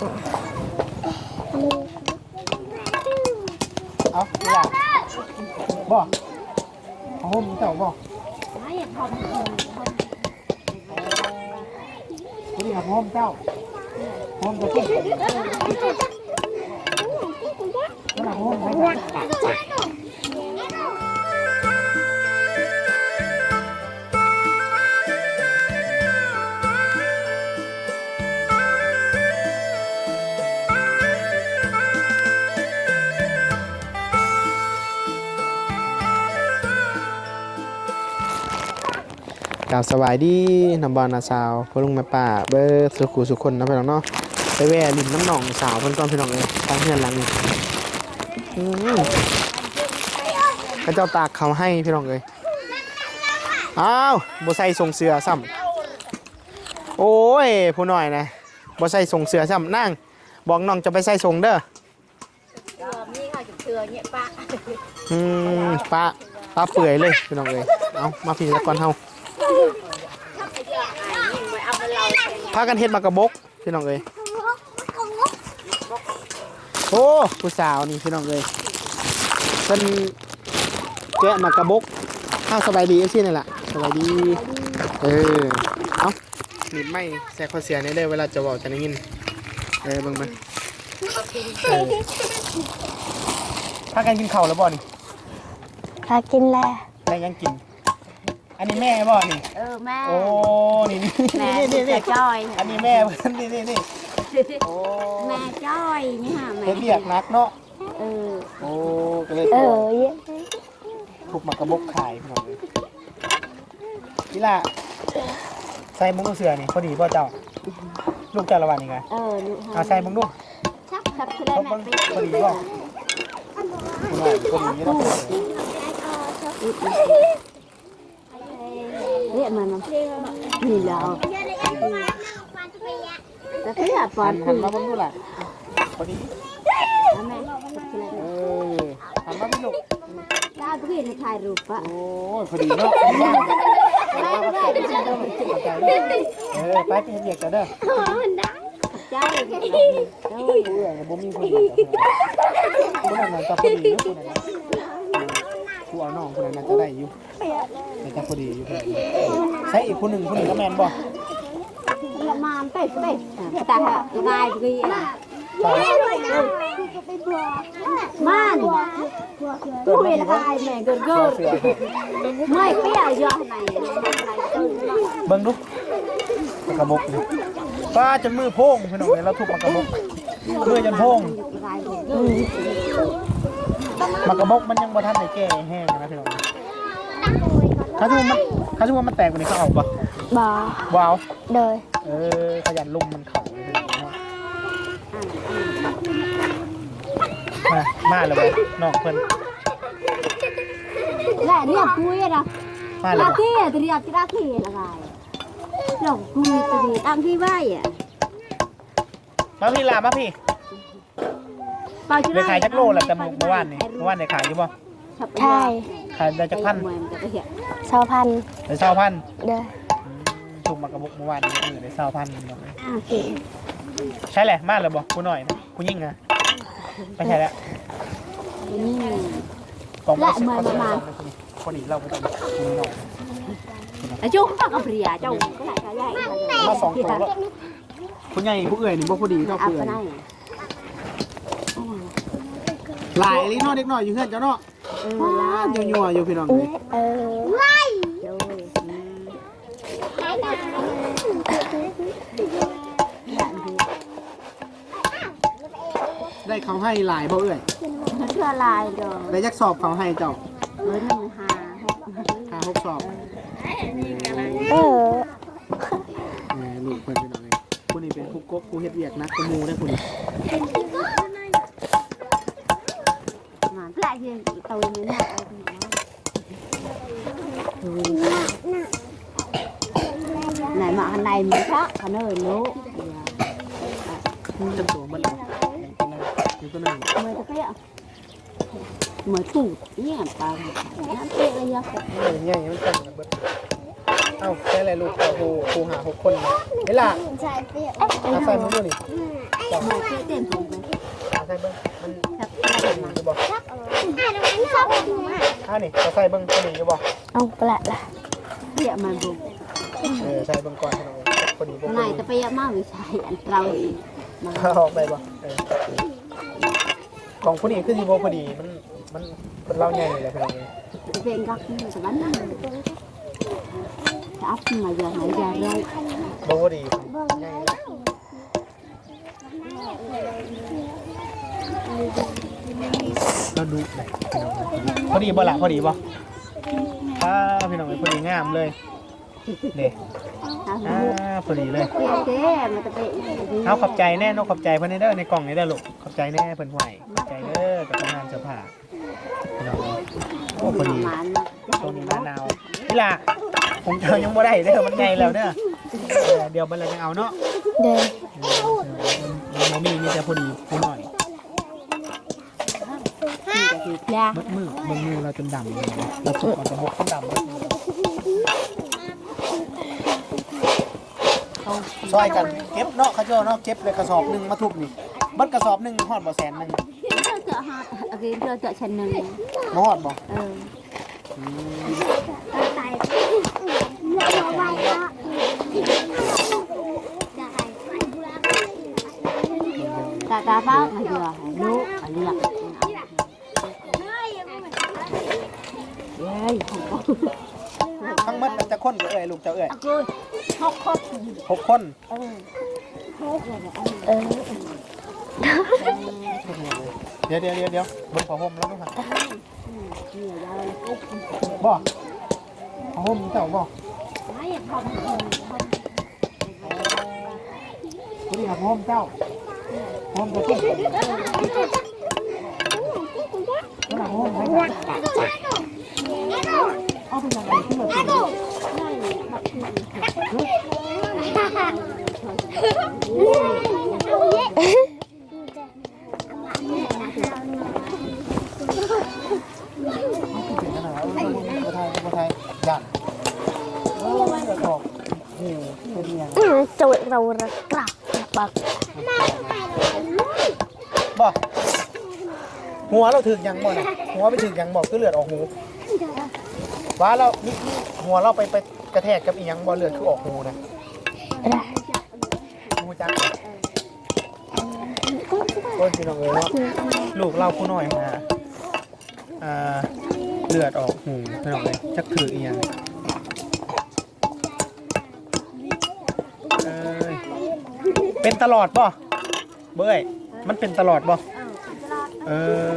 เอานี่ล่ะบ่เอาห่มเจ้าบ่นี่ครับห่มเจ้าห่มจะกินนี่ล่ะห่มให้กั กล่าวสบายดีน้ำบอลนาสาวพ่อลุงแม่ป้าเบอร์สุขุสุคนนะพี่น้องเนาะไปแว่ริมน้ำหนองสาวเพิ่นก่อนพี่น้องเลยทางเพื่อนหลังนี้อืมพระเจ้าตากเขาให้พี่น้องเลยอ้าวบ่ใส่ทรงเสือซ้ำโอ้ยผู้น้อยนะบ่ใส่ทรงเสือซ้ำนั่งบอกน้องจะไปใส่ทรงเด้อนี่ค่ะจุดเชือเนี่ยป้าอืมปลาปลาเปื่อยเลยพี่น้องเลยเอามาพี่ละก่อนเฮาเอามาเรา พากันเฮ็ดมากระบกพี่น้องเลยโอ้ผู้สาวนี่พี่น้องเลยเพิ่นแกะมากระบกข้าวสบายดีเอ้ซี่นี่แหละสบายดี เออ เอาหนีบไม่แสกข้อเสียนี่เลยเวลาจะบอกจะได้ยิน เออเบิ่งมาเออพากันกินข้าวแล้วบ่นี่ถ้ากินแล้วได้ยังกิน อันนี้แม่บ่นี่ เออแม่ โอ้ นี่นี่แม่นี่นี่นี่จะจ้อย อันนี้แม่เพิ่นนี่นี่นี่โอ้แม่จ้อยนี่ค่ะแม่เฮ็ดเบียกหนักเนาะ เออ โอ้ก็เลยเอตัวอเยอะถูกมากระบกขายพี่น้องเลยนี่ล่ะใส่มุ้งเสือนี่พอดีป่ะเจ้า ลูกเจ้าละวันนี่ไงเออลูกเอาใส่มุ้งดูชักชักพได้อแม่ดีพอดีป่ะคุณว่าพอดีนี่เราเป็นเรียกมันนี่เราแต่ที่อะ ปอหันนคุหันณมาเบิ่งดูล่ะพอดีแม่เออหันมาพี่ลูกได้เพื่อนถ่ายรูปปะโอ้ยพอดีเนาะเออไปไปเหยียกกันเด้อใจเเอ้ยบ่มีคนมาคนนั้นน่ะจะพอดีอยู่คนนั้น กูเอาน้องคนนั้นน่ะจะได้อยู่แต่พอดีอยู่คนนั้นใช่อีกคนหนึ่งคนหนึ่งก็แมนบ่ละมานเป็ดเป็ดแต่ละลายกี่อะใช่มันกูเวลาไอ้แม่เกิดเกิดเสือไม่เปี้ยยอไหนบิ่งดูกระบกนี่ป้าจนมือพ่งพี่น้องเอ้ยเราทุบมากระบกมือจนพ่ง มากระบกมันยังบ่ทันได้แก่แห้งนะพี่น้องถ้าสมมติมันถ้าสมมติมันแตกกว่านี้เขาเอาปะบอว้าวโดยเออขยันลุมมันเข่าเลยพี่น้องเนาะมามาเลยบ่น้องเพิ่น lại đi học cuối rồi มาเลย là บ่ kia thì đi học cái đá kia là gài lòng cùi thì đang khi vai à มาพี่ลามาพี่ bao ได้ขายจักโลแหละแต่เมื่อวานนี่เมื่อวานได้ขายอยู่บ่ใช่ขายได้จักพันชาวพันธุ์ได้เศร้าพันเด้อถูกมากระบอกเมื่อวานนี้เออได้เศร้าพันเนาะ à chị ใช่แหละมาเลยบ่ผู้หน่อยนะผู้ยิ่งนะไม่ใช่แล้วกอง lại mời mà mà คนอีกเราไปต้องผู้หน่อย ở chung có cà phê à chung cái lại cái này มาสองตัวแล้วผู้ใหญ่ผู้เอื่อยนี่บ่ผู้ดีเท่า à ผู้เอื่อย cái này หลายลิ้นน้อยเด็กน้อยอยู่เฮือนเจ้าเนาะ ừ ว้า là วยัวๆอยู่พี่น้องเอเลยอเออ rồi ได้เขาให้หลายบ่เอื่อย nó chưa lại rồi ได้ยักสอบเขาให้เจ้า với năm hà ห้าหกสอบเออแหมลูกเพิ่นพี่น้องเลยผู้นี้เป็นผู้กบผู้เฮ็ดเวียกนักผู้มูได้อผู้นี้ thì tôi mới nặng này mà hàng này mới khác hàng nơi lố จังตัวมันเลยอยู่ตัวนึง mới có cái ạ mới tủ nhẹ bà nó tệ rồi nhá เออเนี่ยมันจังระเบิดเอ้าใช่อะไรลูกเอาครูครูหาหกคนนะเฮ้ยล่ะใช่เปรี้ยวเอาใส่มือดูนี่หมอเชื่อเต้นผมเลยเอาใส่เบิ้งมันครับเป็นอยู่บ่อ่านมันชอบดูมาก อ่านี่เอาใส่เบิ้งเป็นอยู่บ่เอาไปละละเปียมันบุกเออใส่เบิ้งก่อนให้น้องพอดีบ่พไหนอดีจะไปยามาวิชัยอันเราอีกมาเอาออกไปบ่เออของพอดีคือสิบ่พอดีมันมันเป็นเล่าใหญ่เลยพี่น้องเอ้ยเป็นกักนี่แต่วันนั้นจะอัพมาอย่าไหนอย่าเลยบ่พอดีใหญ่ เลยเราดูหน่อยพี่น้องเอ้ยพอดีบ่ล่ะพอดีบ่อ่าพี่น้องเอ้ยพอดีงามเลยเด้อ่าพอดีเลยเปียเจ๊มันจะไปเอาขอบใจแน่นกขอบใจเพิ่นเด้อในกล่องนี้เด้อลูกขอบใจแน่เพิ่นไหวขอบใจเด้อกับทำงานเสื้อผ้าพี่น้องโอ้พอดีหมานตรงนี้มะนาวนี่ล่ะผมเจอยังบ่ได้เด้อมันใหญ่แล้วเด้อเออเดี๋ยวมันเราจะเอาเนาะเดินเออมันบ่มีมีแต่พอดีพอหน่อย นี่จะถือแล้มัดมือมันมือเราจนดำเลยเราสุกเอาจะหกจนดำเลยซอยกันเก็บเนาะเขาเจ้าเนาะเก็บเลยกระสอบหนึงมาทุบนี่บัดกระสอบหนึงฮอดบ่แสนหนึงเจอเจอฮะโอเคเจอเจอชั้นหนึ่งมาฮอดบ่เออตายเราไว้ก็จะหายตาตาบ้ามาเยอะลูกอะไรล่ะเฮ้ ยของกูทั้งหมดมันจะคนก็เอ้ยลูกเจ้าเอ้ยกูชกคบหกคนเออเออเดี๋ยวเดี๋ยวเดี๋ยวเดี๋ยวบนผ้าห่มแล้วด้วยค่ะนี่ยาวเลยกุ๊บบ่ผ้าห่มเจ้าบ่ไม่อยากทำคุณนี่ครับผ้าห่มเจ้าผ้าห่มจะขึ้นนั่นน่ะผ้าห่มใครกันเอา ไปยังไงขึ้นมาเป็นเป็นขนาดนั้นเอาไปไทยเอาไปไทยยันโอ้ยกระบอกโอ้โหเป็นยัง อืมจุดเราระกลับบัก บ่หัวเราถึกยังบ่น่ะหัวไปถึกยังบอกคือเลือดออกหู ว่าเรานี่หัวเราไปไปกระแทกกับอีหยังบ่เลือดคือออกหูนะหูจักโอ้ยพี่น้องเอ้ยเนาะลูกเราผู้น้อยมาอ่าเลือดออกหูพี่น้องเอ้ยจักถืออีหยังเอ้ยเป็นตลอดบ่เบ้ยมันเป็นตลอดบ่เออ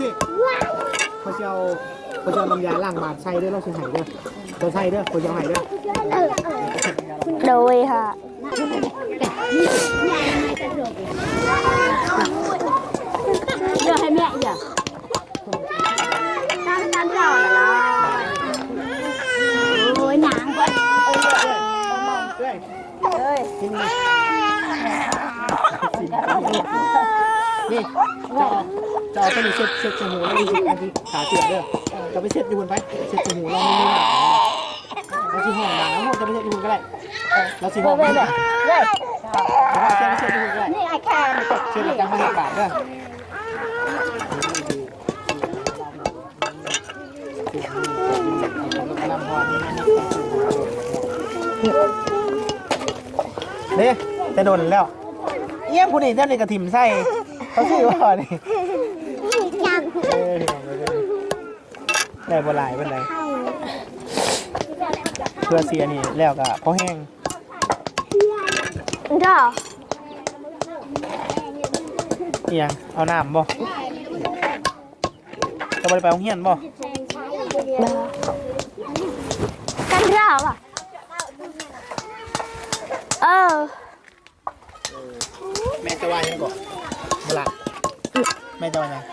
สิเขาจะเอาเขาจะเอาน้ำยาล้างบาดใส่ด้วยเราใส่ไห้ด้วยเราใส่ด้วยเขาจะเอาไห้ด้วยโดยค่ะเดี๋ยวให้แม่อีกอะตั้งตั้งเจ้าละล่ะโอ้ยหนังก่อนเอ้ยเอ้ยกิน นี่จะเอาจะเอาตัวนี้เช็ดเช็ดจมูกแล้วมีอันที่ขาเสียบเด้อจะไปเช็ดอยู่บนไปเช็ดจมูกเราไม่มีหนังเราสิห้องหนังแล้วจะไปเช็ดอยู่บนก็ได้เราสิห้องไม่ได้เช็ดเช็ดเช็ดอยู่บนก็ได้นี่ไอ้แค่เช็ดแล้วจังมาเห็ดบาทเด้อเด้จะโดนแล้วเอี้ยมผู้นี้เจ้านี่กระถิ่มใส่ เขาชื่อว่านี่จังเออได้บ่หลายเป็นไรเพื่อเสียนี่แล้วก็พอแห้งจ้าอีหยังเอาน้ำบ่จะบ่ได้ไปโรงเรียนบ่บ่กันราวอะเออแม่จะว่าหยังก่อนเว ลาแม่จะว่าหยัง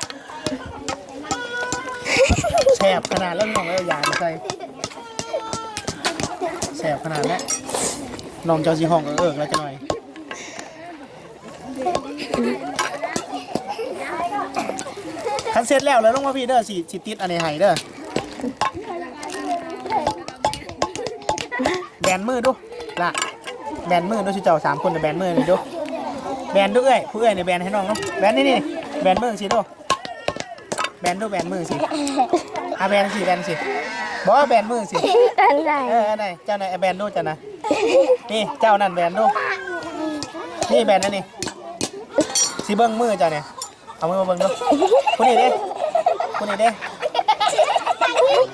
แสบขนาดแล้วน้องเอายามาใส่แสบขนาดแล้วน้องเจ้าสิห้องเอิกแล้วจะหน่อยคันเสร็จแล้วแล้วลงมาพี่เด้อสิสิติดอันนี้ให้เด้อแบนมือดูล่ะแบนมือดูสิเจ้าสามคนจะแบนมือนี่ดู แบนดูเอ้ยผู้เอ้ยเนี่ยแบนให้น้องเนาะแบนนี่นี่แบนมือสิดูแบนดูแบนมือสิอะแบนสิแบนสิบอกว่าแบนมือสิอันไหนเอออันไหนเจ้าไหนแบนดูจ้ะนะนี่เจ้านั่นแบนดูนี่แบนนั่นนี่สิเบิ้งมือเจ้าเนี่ยเอามือมาเบิ้งดูคนนี้เด้คนนี้เด้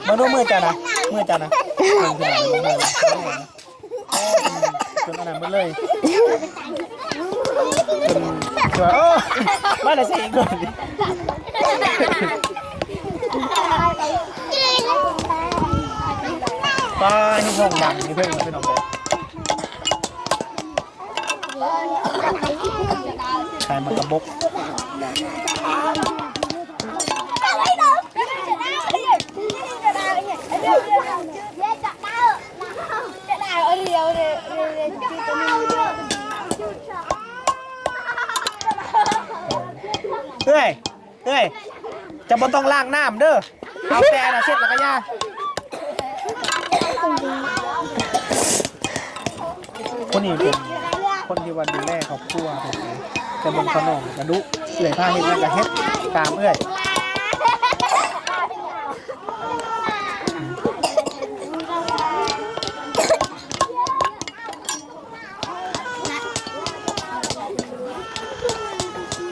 มาดูมือเจ้านะมือเจ้านะเบิ่งขึ้นมาเบิ่งมือโอ้จนอันนั้นหมดเลย จนจนโอ้มาได้ใส่อีกด้วยป้าให้ห้องดังนี่เพิ่งมาเป็น เลยใส่มากระบกเฮ้ยเฮ้ยจะบ่ต้องล้างน้ำเด้อเอาแต่น่ะเสร็จแล้วก็ย่าคนนี้เป็นคนที่วันดูแลครอบครัวผมจะบนขนมกระดุเอื่อยผ้าเฮ็ดแล้วก็เฮ็ดตามเอื้อย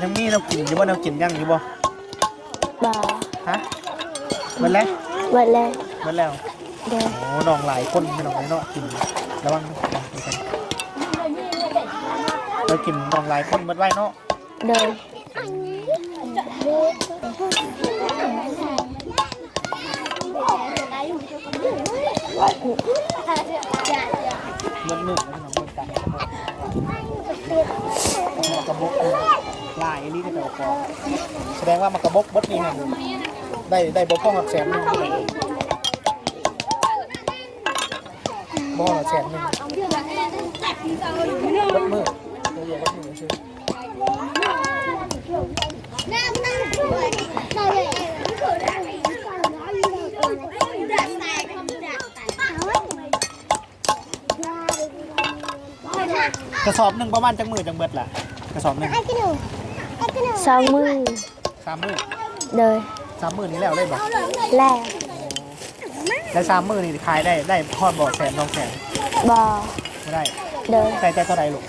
ยังมีเรากินอยู่บ่เรากินยังอยู่บ่บ่ฮะเบิดแล้วหมดเลยเบิดแล้ว เดี๋ยวโอ้น้องหลายคนพี่น้องเนาะกินระวังเรากินน้องหลายคนเบิดไว้เนาะเดี๋ยวเบิดมือพี่น้องเบิดกันมากระบก ลายนี่ก็จะพอแสดงว่ามากระบกบดนี่ฮะได้ได้บ่พ่อหักแสนหนึ่งบ่หักแสนหนึ่งบดมือตัวเดียวบดมือชื่อกระสอบหนึ่งประมาณจังมือจังเบิดล่ะกระสอบหนึ่ง สองมือสามมือเดี๋ยวสามมือนี้แล้วได้บ่แรกแล้วสามมือนี่ขายได้ได้พอดบ่แสนสองแสนบ่ไม่ได้เดี๋ยวใส่ใจเท่าไหร่ลูก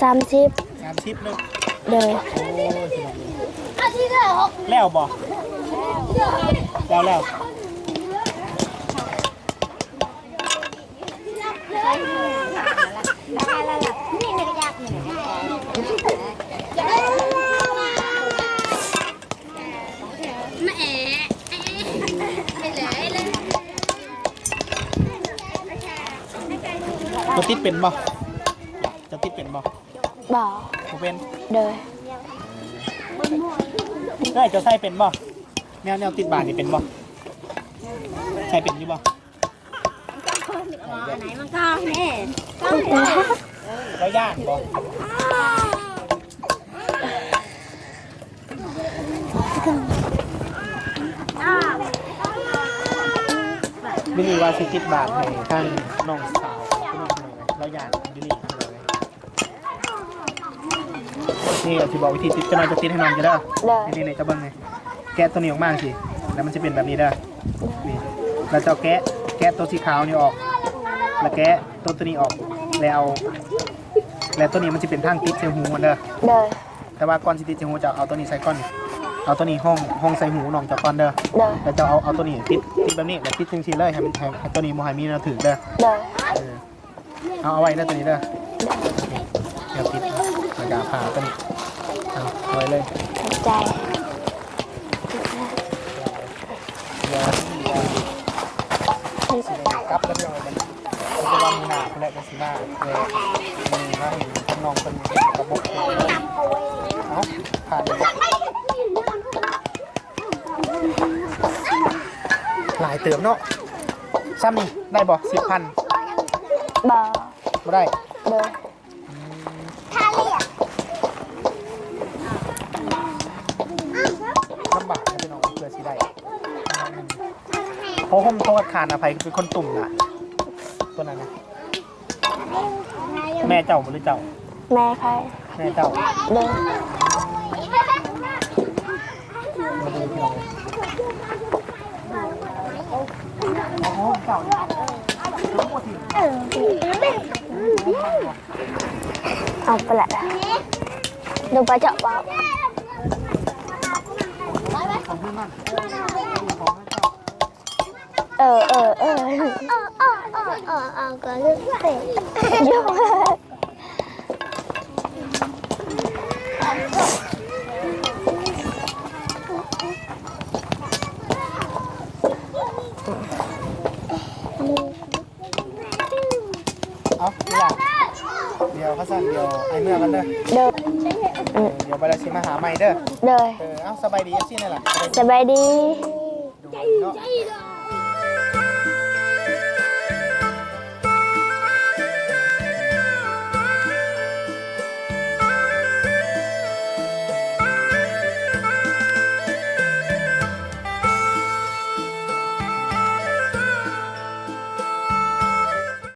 สามสิบงานชิปนึงเดี๋ยวโอ้ยแล้วบ่แล้วแล้วจะ ติดเป็นบ่จะติดเป็นบ่บ่บ่เป็นเดี๋ยวได้จะใส่เป็นบ่แนวแนวติดบาทนี่เป็นบ่ใส่เป็นอยู่บ่ไหนมันก็แน่แล้วย่างบ่บิลลี่ว่าสิติดบาทให้ท่านน้องสาว แล้วย่างบิลลี่เลยนี่ก็ที่บอกวิธีติดจะมาจะติดให้น้องจะได้เดี๋ยวนี่นี่จะเบิ้งไงแกะตัวนี้ออกมาสิแล้วมันจะเป็นแบบนี้เด้อนี่แล้วจะเอาแกะแกะตัวสีขาวนี่ออก แล้วแกะตัวตัวนี้ออกแล้วเอาแล้วตัวนี้มันจะเป็นทางติดใส่หูมันเด้อเดี๋ยวแต่ว่าก่อนสิติดใส่หูจะเอาตัวนี้ใส่ก้อนเอาตัวนี้ห้องห้องใส่หูน้องจากก้อนเด้อเดี๋ยวแล้วจะเอาเอาตัวนี้ติดติดแบบนี้แล้วติดจริงๆเลยให้มันให้ให้ตัวนี้โมให้มีแนวถือเด้อเดี๋ยวเออ เอาเอาไว้เด้อตัวนี้เด้อเดี๋ยวติดแล้วก็ผ่าตัวนี้เอาไว้เลยขอบใจกับแล้วพี่น้องมันมันจะวันมีหนาคนแรกกันสิมาเลยมีมาเห็นทำนองเป็นกระบอกเอาผ่านหลายเติมเนาะซ้ำนี่ได้บ่สิบพัน บ่บ่ได้โดยลำบากนะพี่น้องเพื่อสิได้เพราะผมโทษคานอภัยเป็นคนตุ่มนะตัวนั้นนะแม่เจ้าหรือเจ้า แม่ใครแม่เจ้าโดยมาดูพี่น้องเลยโอ้โหเจ้าเนี่ยเอาไปละดูไปเจาะเบาของเพื่อนนั่นของให้เจ้า เออเออเออเยอะมาก เอาดีล่ะเดี๋ ยวเขาสั่นเดี๋ยวไอ้เมื่อกันเด้อเดินเออเดี๋ยวไปแล้วชิมาหาใหม่เด้อเดินเออเอาสบายดีจังซี่นี่แหละสบายดีดูเนาะ